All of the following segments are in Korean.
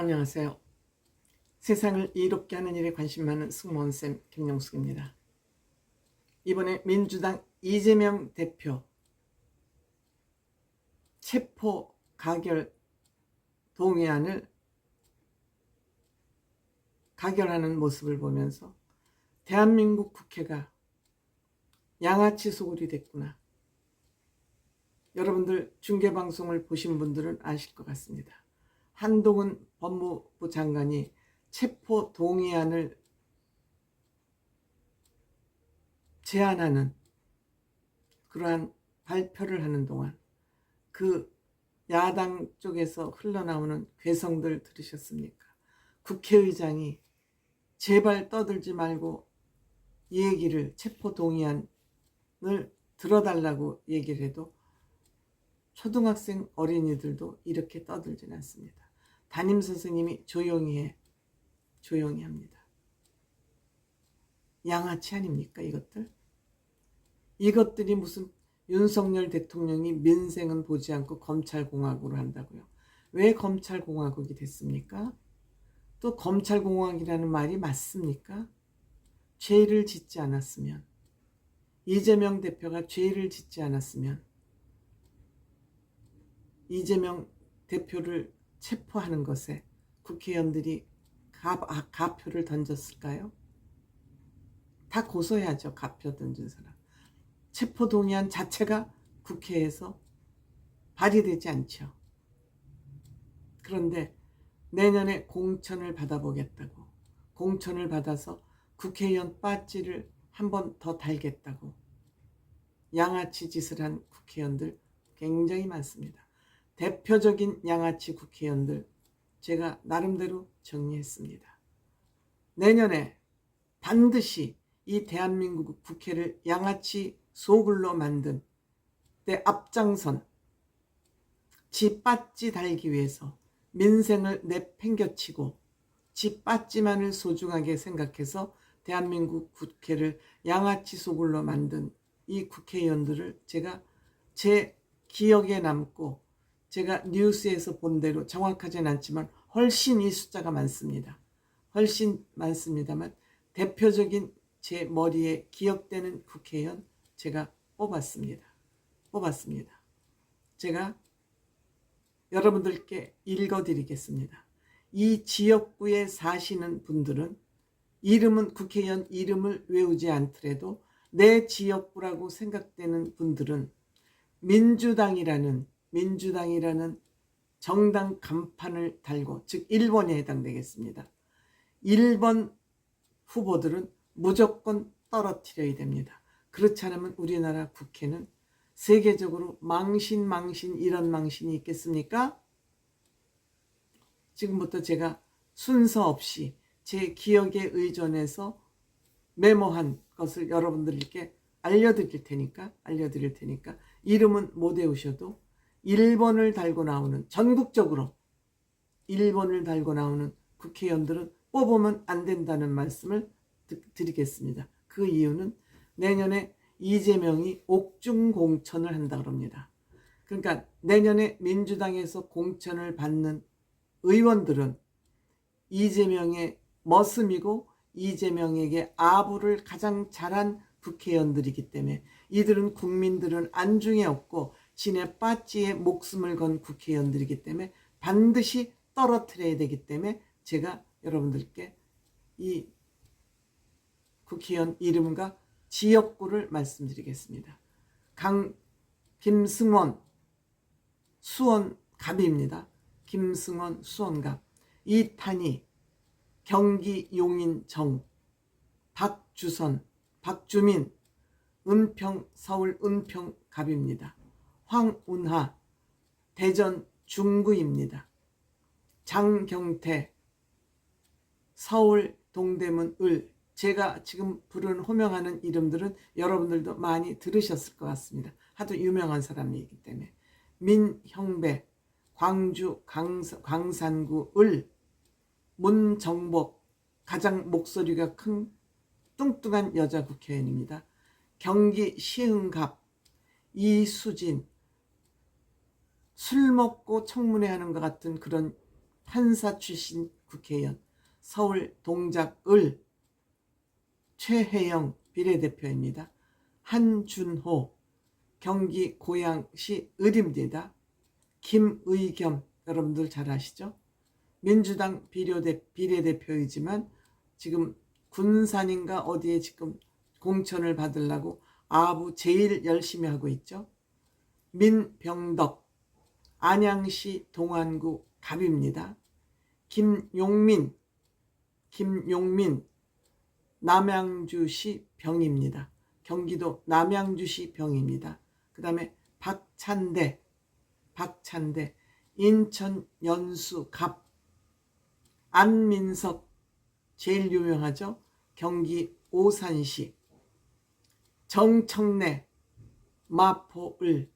안녕하세요. 세상을 이롭게 하는 일에 관심 많은 승무원쌤 김용숙입니다. 이번에 민주당 이재명 대표 체포 가결 동의안을 가결하는 모습을 보면서 대한민국 국회가 양아치 소굴이 됐구나. 여러분들 중계방송을 보신 분들은 아실 것 같습니다. 한동훈 법무부 장관이 체포 동의안을 제안하는 그러한 발표를 하는 동안 그 야당 쪽에서 흘러나오는 괴성들 들으셨습니까? 국회의장이 제발 떠들지 말고 이 얘기를 체포 동의안을 들어달라고 얘기를 해도 초등학생 어린이들도 이렇게 떠들진 않습니다. 담임 선생님이 조용히 해. 조용히 합니다. 양아치 아닙니까, 이것들? 이것들이 무슨 윤석열 대통령이 민생은 보지 않고 검찰공화국을 한다고요. 왜 검찰공화국이 됐습니까? 또 검찰공화국이라는 말이 맞습니까? 죄를 짓지 않았으면, 이재명 대표가 죄를 짓지 않았으면, 이재명 대표를 체포하는 것에 국회의원들이 가, 아, 가표를 던졌을까요? 다 고소해야죠. 가표 던진 사람. 체포 동의안 자체가 국회에서 발의되지 않죠. 그런데 내년에 공천을 받아보겠다고 공천을 받아서 국회의원 빠지를 한 번 더 달겠다고 양아치 짓을 한 국회의원들 굉장히 많습니다. 대표적인 양아치 국회의원들 제가 나름대로 정리했습니다. 내년에 반드시 이 대한민국 국회를 양아치 소굴로 만든 때 앞장선 지 빠찌 달기 위해서 민생을 내팽겨치고 지 빠찌만을 소중하게 생각해서 대한민국 국회를 양아치 소굴로 만든 이 국회의원들을 제가 제 기억에 남고 제가 뉴스에서 본 대로 정확하진 않지만 훨씬 이 숫자가 많습니다. 훨씬 많습니다만 대표적인 제 머리에 기억되는 국회의원 제가 뽑았습니다. 뽑았습니다. 제가 여러분들께 읽어드리겠습니다. 이 지역구에 사시는 분들은 이름은 국회의원 이름을 외우지 않더라도 내 지역구라고 생각되는 분들은 민주당이라는 민주당이라는 정당 간판을 달고 즉 1번에 해당되겠습니다. 1번 후보들은 무조건 떨어뜨려야 됩니다. 그렇지 않으면 우리나라 국회는 세계적으로 망신 망신 이런 망신이 있겠습니까? 지금부터 제가 순서 없이 제 기억에 의존해서 메모한 것을 여러분들께 알려드릴 테니까 알려드릴 테니까 이름은 못 외우셔도 1번을 달고 나오는 전국적으로 1번을 달고 나오는 국회의원들은 뽑으면 안 된다는 말씀을 드리겠습니다. 그 이유는 내년에 이재명이 옥중 공천을 한다 그럽니다. 그러니까 내년에 민주당에서 공천을 받는 의원들은 이재명의 머슴이고 이재명에게 아부를 가장 잘한 국회의원들이기 때문에 이들은 국민들은 안중에 없고 진의 빠찌에 목숨을 건 국회의원들이기 때문에 반드시 떨어뜨려야 되기 때문에 제가 여러분들께 이 국회의원 이름과 지역구를 말씀드리겠습니다. 강 김승원 수원 갑입니다. 김승원 수원갑 이탄희 경기 용인 정 박주선 박주민 은평 서울 은평 갑입니다. 황운하 대전 중구입니다. 장경태 서울 동대문 을 제가 지금 부른 호명하는 이름들은 여러분들도 많이 들으셨을 것 같습니다. 하도 유명한 사람이기 때문에 민형배 광주 강사, 광산구 을 문정복 가장 목소리가 큰 뚱뚱한 여자 국회의원입니다. 경기 시흥갑 이수진 술 먹고 청문회 하는 것 같은 그런 판사 출신 국회의원 서울 동작을 최혜영 비례대표입니다. 한준호 경기 고양시 을입니다. 김의겸 여러분들 잘 아시죠? 민주당 비례대, 비례대표이지만 지금 군산인가 어디에 지금 공천을 받으려고 아부 제일 열심히 하고 있죠. 민병덕 안양시 동안구 갑입니다. 김용민 김용민 남양주시 병입니다. 경기도 남양주시 병입니다. 그 다음에 박찬대 박찬대 인천 연수 갑 안민석 제일 유명하죠. 경기 오산시 정청래 마포을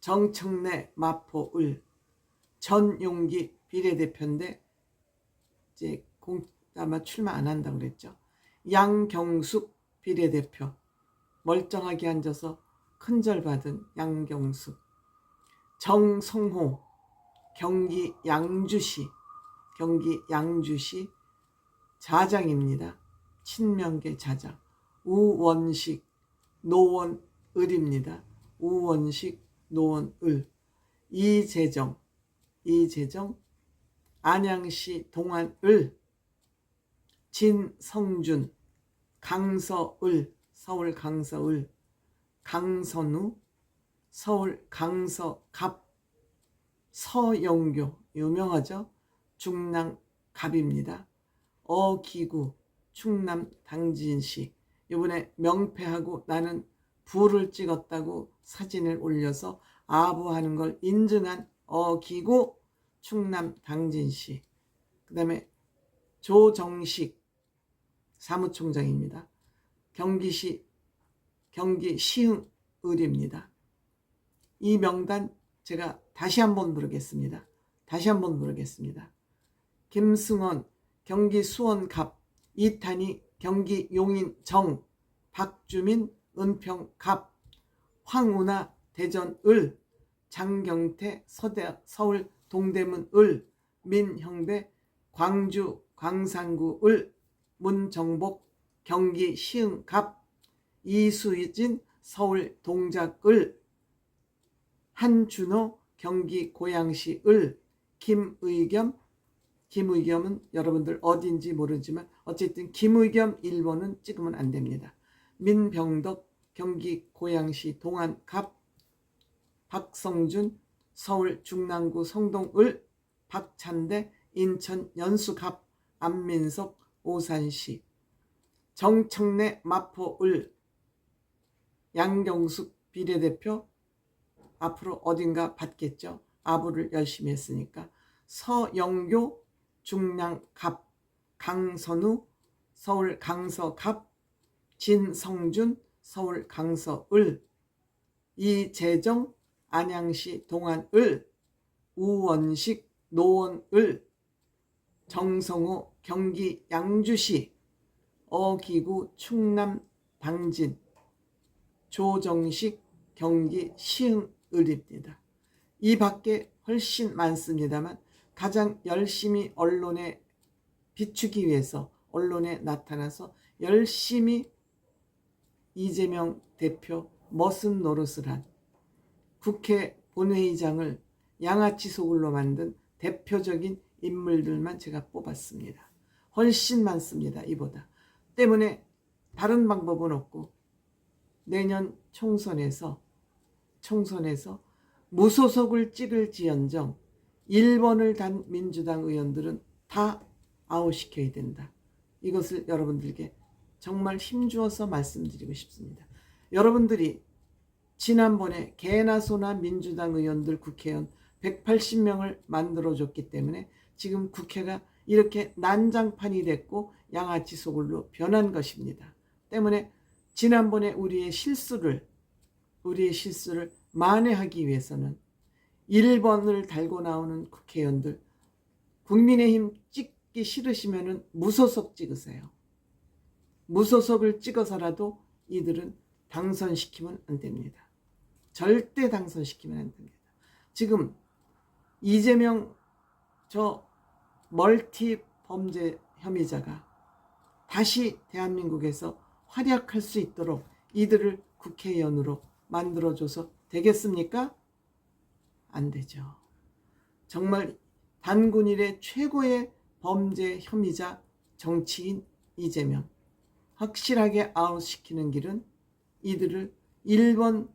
정청래 마포 을 전용기 비례대표인데 이제 공 아마 출마 안 한다고 그랬죠. 양경숙 비례대표 멀쩡하게 앉아서 큰절 받은 양경숙 정성호 경기 양주시 경기 양주시 자장입니다. 친명계 자장 우원식 노원을입니다. 우원식 노원을. 이재정 이재정 안양시 동안을. 진성준 강서을 서울 강서을. 강선우 서울 강서갑. 서영교 유명하죠? 중랑 갑입니다. 어기구 충남 당진시. 이번에 명패하고 나는 부를 찍었다고 사진을 올려서 아부하는 걸 인증한 어기구 충남 당진시 그 다음에 조정식 사무총장입니다. 경기시 경기 시흥을입니다. 이 명단 제가 다시 한번 부르겠습니다. 다시 한번 부르겠습니다. 김승원 경기 수원갑 이탄희 경기 용인 정 박주민 은평 갑 황운하 대전 을 장경태 서대 서울 동대문 을 민형배 광주 광산구 을 문정복 경기 시흥 갑 이수진 서울 동작 을 한준호 경기 고양시 을 김의겸 김의겸은 여러분들 어딘지 모르지만 어쨌든 김의겸 1번은 찍으면 안 됩니다. 민병덕 경기 고양시 동안 갑 박성준 서울 중랑구 성동을 박찬대 인천 연수갑 안민석 오산시 정청래 마포을 양경숙 비례대표 앞으로 어딘가 받겠죠. 아부를 열심히 했으니까 서영교 중량갑 강선우 서울 강서갑 진성준 서울 강서을 이재정 안양시 동안을 우원식 노원을 정성호 경기 양주시 어기구 충남 당진 조정식 경기 시흥을입니다. 이 밖에 훨씬 많습니다만 가장 열심히 언론에 비추기 위해서 언론에 나타나서 열심히 이재명 대표 머슴 노릇을 한 국회 본회의장을 양아치 소굴로 만든 대표적인 인물들만 제가 뽑았습니다. 훨씬 많습니다. 이보다. 때문에 다른 방법은 없고 내년 총선에서 총선에서 무소속을 찍을지언정 1번을 단 민주당 의원들은 다 아웃시켜야 된다. 이것을 여러분들께 정말 힘주어서 말씀드리고 싶습니다. 여러분들이 지난번에 개나 소나 민주당 의원들 국회의원 180명을 만들어줬기 때문에 지금 국회가 이렇게 난장판이 됐고 양아치 소굴로 변한 것입니다. 때문에 지난번에 우리의 실수를 우리의 실수를 만회하기 위해서는 1번을 달고 나오는 국회의원들 국민의힘 찍기 싫으시면 무소속 찍으세요. 무소속을 찍어서라도 이들은 당선시키면 안 됩니다. 절대 당선시키면 안 됩니다. 지금 이재명 저 멀티 범죄 혐의자가 다시 대한민국에서 활약할 수 있도록 이들을 국회의원으로 만들어줘서 되겠습니까? 안 되죠. 정말 단군 일의 최고의 범죄 혐의자 정치인 이재명 확실하게 아웃시키는 길은 이들을 1번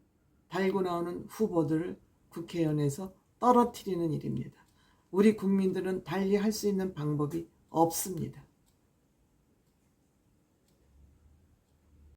달고 나오는 후보들을 국회의원에서 떨어뜨리는 일입니다. 우리 국민들은 달리 할 수 있는 방법이 없습니다.